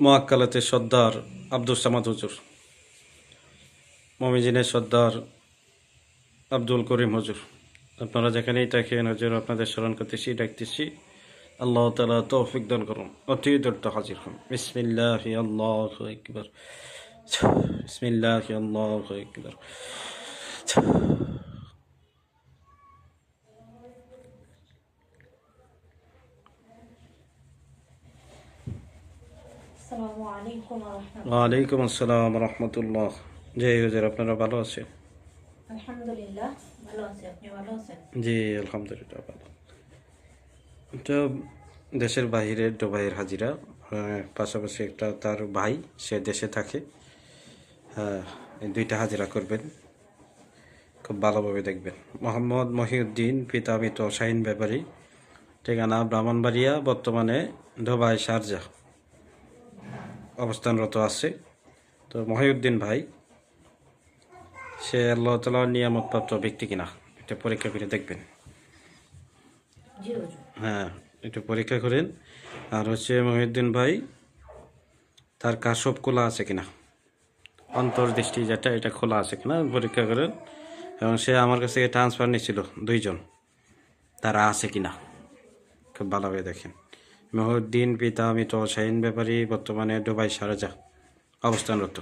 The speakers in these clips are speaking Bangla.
মোয়াক্কালাতে সর্দার আব্দুল সামাদ হুজুর মমিজিনের সর্দার আব্দুল করিম হুজুর। আপনারা যেখানেই থাকেন হুজুর, আপনাদের স্মরণ করতেছি, ডাকতেছি। আল্লাহ তালা তৌফিক দান করুন। অতি দ্রুত হাজির হন। বিসমিল্লাহ আল্লাহ একবার বিসমিল্লাহ আল্লাহ একবার আসসালামু আলাইকুম রহমতুল্লাহ ওয়ালাইকুম আসসালাম রহমতুল্লাহ। জি হুজুর আপনারা ভালো আছে আলহামদুলিল্লাহ ভালো আছি। আপনি ভালো আছেন? জি আলহামদুলিল্লাহ ভালো। এটা দেশের বাহিরে দুবাইয়ের হাজিরা পাশাপাশি একটা তার ভাই সে দেশে থাকে। হ্যাঁ দুইটা হাজিরা করবেন। খুব ভালোভাবে দেখবেন। মোহাম্মদ মহিউদ্দিন পিতা মৃত শাহিন ব্যাপারী ঠিকানা ব্রাহ্মণবাড়িয়া বর্তমানে দুবাই শারজা অবস্থানরত আছে। তো মহিউদ্দিন ভাই, সে আল্লাহ তালার নিয়ামতপ্রাপ্ত ব্যক্তি কিনা? এটা পরীক্ষা করে দেখবেন। হ্যাঁ একটু পরীক্ষা করেন। আর হচ্ছে মহিউদ্দিন ভাই, তার কাশব খোলা আছে কিনা? অন্তর্দৃষ্টি যেটা, এটা খোলা আছে কিনা? পরীক্ষা করেন। এবং সে আমার কাছে ট্রান্সফার নিয়েছিল দুইজন। তারা আছে কিনা? খুব ভালোভাবে দেখেন। মহিউদ্দিন পিতা মৃত শাহিন ব্যাপারী বর্তমানে দুবাই সারাজা। অবস্থানরত।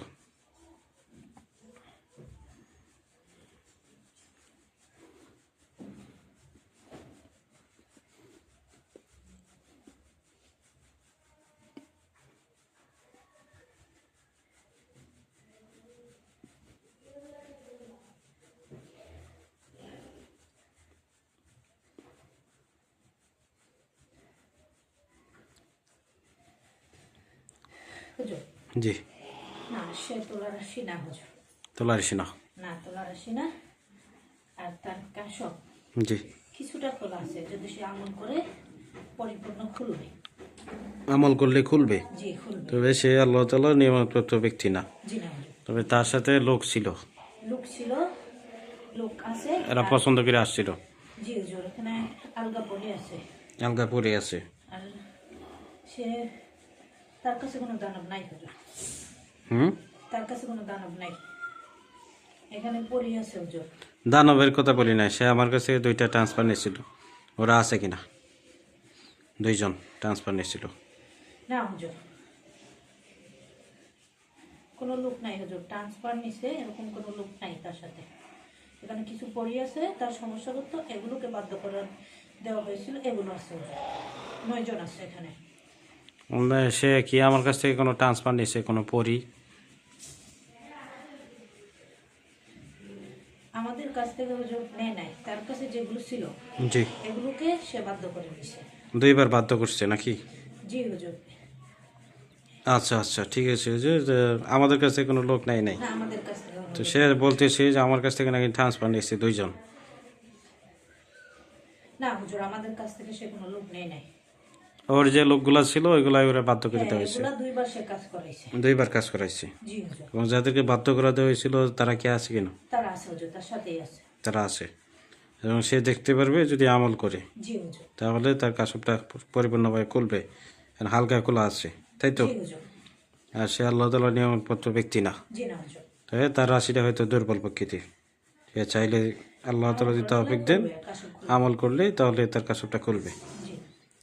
হুজুর জি। না সে তোলার আসি না হুজুর তোলারিস না। না তোলার আসি না। আর তার কাশব জি। কিছুটা খোলা আছে যদি সে আমল করে পরিপূর্ণ খুলবে। আমল করলে খুলবে? তবে সে আল্লাহ তালার নিয়ামতপ্রাপ্ত ব্যক্তি না। তবে তার সাথে লোক ছিল। লোক ছিল লোক আছে। এরা পছন্দ করে আসছিল। জি হুজুর এখানে আলগা পড়ে আছে। আলগা পরে আছে। আর সে তার কাছে কোনো দানব নাই হুম? তার কাছে কোনো দানব নাই। এখানে পড়ে আছে হুজুর। দানবের কথা বলি নাই সে আমার কাছে দুইটা ট্রান্সফার নিয়েছিল। ওরা আছে কিনা? দুইজন ট্রান্সফার নিয়েছিল। না হুজুর। কোনো লোক নাই হুজুর। ট্রান্সফার নিছে এরকম কোনো লোক নাই তার সাথে। এখানে কিছু পড়ি আছে তার সমস্যা সমস্যাগত এগুলোকে বাধ্য করে দেওয়া হয়েছিল এগুলো আছে নয়জন আছে এখানে। সে কি আমার কাছ থেকে কোনো ট্রান্সফার নিয়েছে কোনো পরি? আমাদের কাছ থেকে হুজুর নেয় নাই তার কাছে যেগুলো ছিল জি। এগুলোকে সে বাধ্য করে দিছে দুইবার বাধ্য করছে নাকি? জি হুজুর। আচ্ছা আচ্ছা ঠিক আছে যে আমাদের কাছে কোনো লোক নাই নাই। না আমাদের কাছ থেকে তো সে বলতেছে যে আমার কাছ থেকে নাকি ট্রান্সফার নিয়েছে দুইজন। না হুজুর আমাদের কাছ থেকে সে কোনো লোক নেয় নাই। ওর যে লোকগুলা ছিল ওইগুলাই ওরা বাধ্য করে হ্যাঁ, দেওয়া হয়েছে। দুইবার কাজ করাইছে। এবং যাদেরকে বাধ্য করা দেওয়া হয়েছিল তারা কি আছে কিনা? তারা আছে এবং সে দেখতে পারবে যদি আমল করে। তাহলে তার কাসবটা পরিপূর্ণভাবে খুলবে। হালকা খোলা আছে তাই তো? আর সে আল্লাহ তালা নিয়মপত্র ব্যক্তি না। তাই তার রাশিটা হয়তো দুর্বল প্রকৃতির। সে চাইলে আল্লাহ তালা যদি তৌফিক দেন আমল করলে তাহলে তার কাসবটা খুলবে।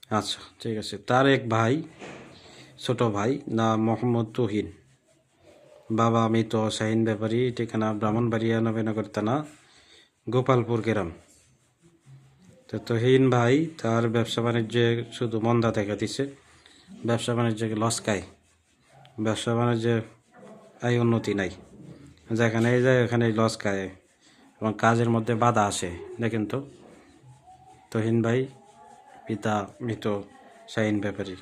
আচ্ছা ঠিক আছে। তার এক ভাই, ছোট ভাই না মোহাম্মদ তুহিন। বাবা মৃত শাহিন ব্যাপারী, ঠিকানা ব্রাহ্মণবাড়িয়া, নবীনগর থানা, গোপালপুর গ্রাম। তো তহিন ভাই, তার ব্যবসা বাণিজ্যে শুধু মন্দা দেখা দিছে। ব্যবসা বাণিজ্যে লস্কায় ব্যবসা বাণিজ্যে আয় উন্নতি নাই। যেখানে যায় ওখানে লস খায় এবং কাজের মধ্যে বাধা আসে। দেখেন তো, তহিন ভাই পিতা মৃত শাহিন ব্যাপারী।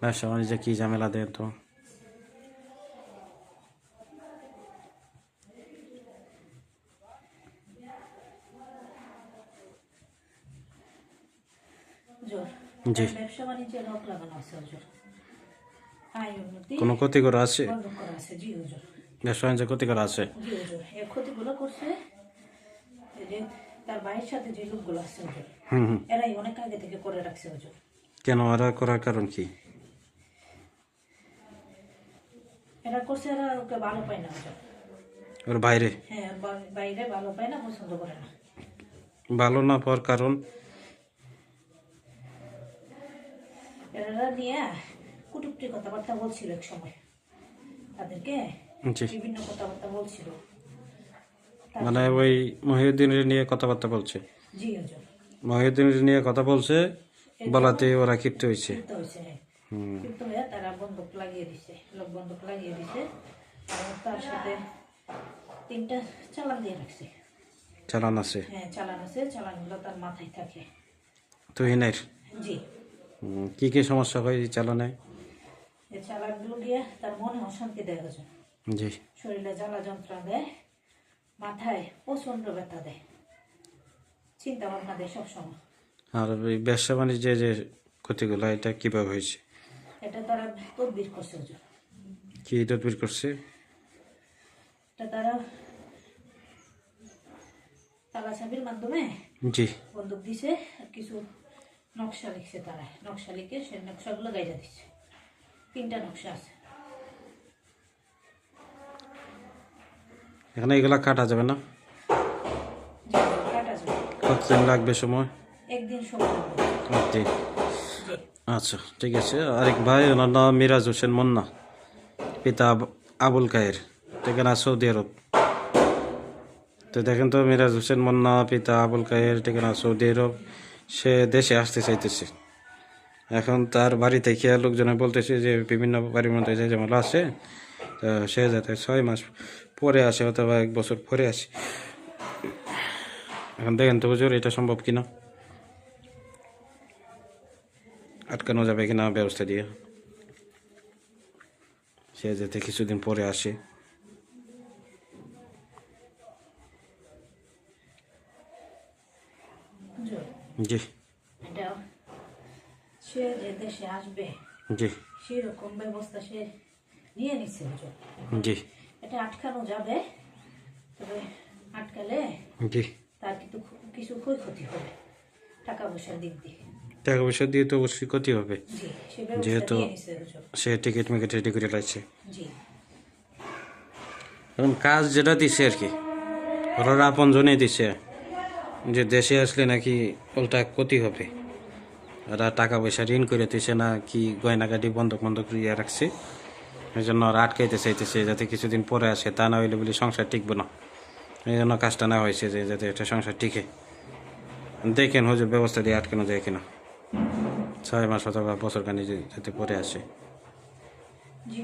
ব্যবসা বাণিজ্যে কী ঝামেলা দেন তো? জি। কোনো ক্ষতি করা আছে? ব্যবসা বাণিজ্যে ক্ষতি করা আছে? ক্ষতিগুলো করছে তার ভাইয়ের সাথে যে লোকগুলো আছে হুজুর হুম হুম। এরাই অনেক আগে থেকে করে রাখছে হুজুর কেন? ওরা করার কারণ কি? এরা করছে এরা ওকে ভালো পায় না হুজুর ওর বাইরে? হ্যাঁ বাইরে ভালো পায় না পছন্দ করে না। ভালো না পাওয়ার কারণ? এরা নিয়ে কুটুকটি কথাবার্তা বলছিল এক সময়। তাদেরকে বিভিন্ন কথাবার্তা বলছিল। মানে ওই মহিউদ্দিনের নিয়ে কথাবার্তা বলছে। জি মহিউদ্দিনের নিয়ে কথা বলছে বলাতে ওরা ক্ষিপ্ত হয়েছে। হ্যাঁ। হুম। তারা বন্দুক লাগিয়ে দিছে লোক বন্দুক লাগিয়ে দিছে। তার সাথে তিনটা চালান দিয়ে রাখছে। চালান আছে। হ্যাঁ চালান আছে চালানগুলো তার মাথায় থাকে। তুহিনের? জি। কি কি সমস্যা হয় এই চালানে? এই চালানগুলো দিয়ে তার মনে অশান্তি দেয় জি। শরীরে জ্বালা যন্ত্রণা দেয় মাথায় ব্যথা দেয়। চিন্তা ভাবনা দেয় সবসময়। আর ওই ব্যবসা বাণিজ্যে যে ক্ষতিগুলো এটা কীভাবে হয়েছে? এটা তারা তদবির করছে হুজুর কি তদবির করছে? এটা তারা মাধ্যমে জি। বন্দুক দিছে আর কিছু নকশা লিখছে তারা। নকশা লিখে সে নকশাগুলো গাইজা দিচ্ছে। তিনটা নকশা আছে। এখানে এগুলা কাটা যাবে না কতদিন লাগবে সময় আচ্ছা ঠিক আছে আরেক ভাই ওনার নাম মিরাজ হোসেন মন্না পিতা আবুল কায়ের ঠিকানা সৌদি আরব তো দেখেন তো মিরাজ হোসেন মন্না পিতা আবুল কায়ের ঠিকানা সৌদি আরব সে দেশে আসতে চাইতেছে এখন তার বাড়ি থেকে লোকজনে বলতেছে যে বিভিন্ন বাড়ির মধ্যে যে যেমন তো সে যাতে ছয় মাস পরে আসে অথবা এক বছর পরে আসে। এখন দেখেন তো হুজুর এটা সম্ভব কিনা? আটকানো যাবে কিনা ব্যবস্থা দিয়ে? সে যাতে কিছুদিন পরে আসে। জি। সে যে দেশে আসবে জি। সেরকম ব্যবস্থা সে নিয়ে নিচ্ছে জি। এটা আটকানো যাবে তবে আটকালে জি। তার কিন্তু কিছু ক্ষয়ক্ষতি হবে টাকা পয়সার দিক দিয়ে। টাকা পয়সা দিয়ে তো অবশ্যই ক্ষতি হবে। জি যেহেতু- সে টিকিট মিকিট রেডি করে লাগছে জি। কারণ কাজ যেটা দিছে আর কি ওরা আপন জনেই দিছে যে দেশে আসলে নাকি ওটা ক্ষতি হবে। ওরা টাকা পয়সা ঋণ করে দিছে না কি গয়নাগাটি বন্ধক বন্ধক ইয়ে রাখছে। এই জন্য ওরা আটকাইতে চাইতেছে যাতে কিছুদিন পরে আসে, তা না হইলে বলে সংসার টিকবে না। এই জন্য কাজটা না হয়েছে যে যাতে একটা সংসার টিকে। দেখেন হুজুর ব্যবস্থা দিয়ে আটকানো যায় কিনা। ছয় মাস অথবা বছর কানি যাতে পরে আসে। জি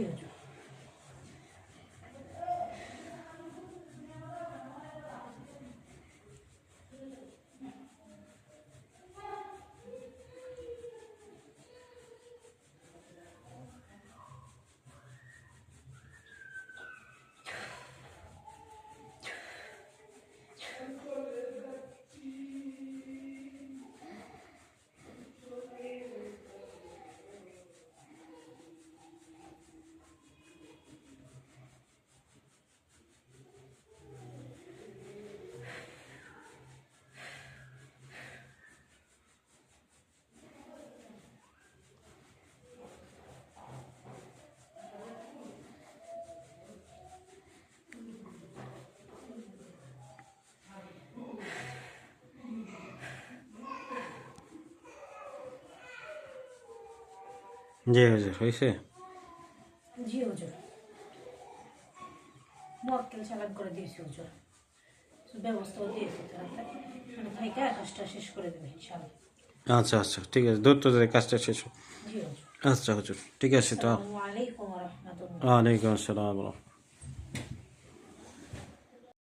জি হুজুর হয়েছে। জি হুজুর। মক্কেল চালাক করে দিয়েছি হুজুর। ব্যবস্থাও দিয়েছি তারা মানে ভাইকা কাজটা শেষ করে দেবে ইনশাআল্লাহ। আচ্ছা আচ্ছা ঠিক আছে। দূর তো যাই কাজটা শেষ আচ্ছা হুজুর ঠিক আছে তো। ওয়ালাইকুম আসসালাম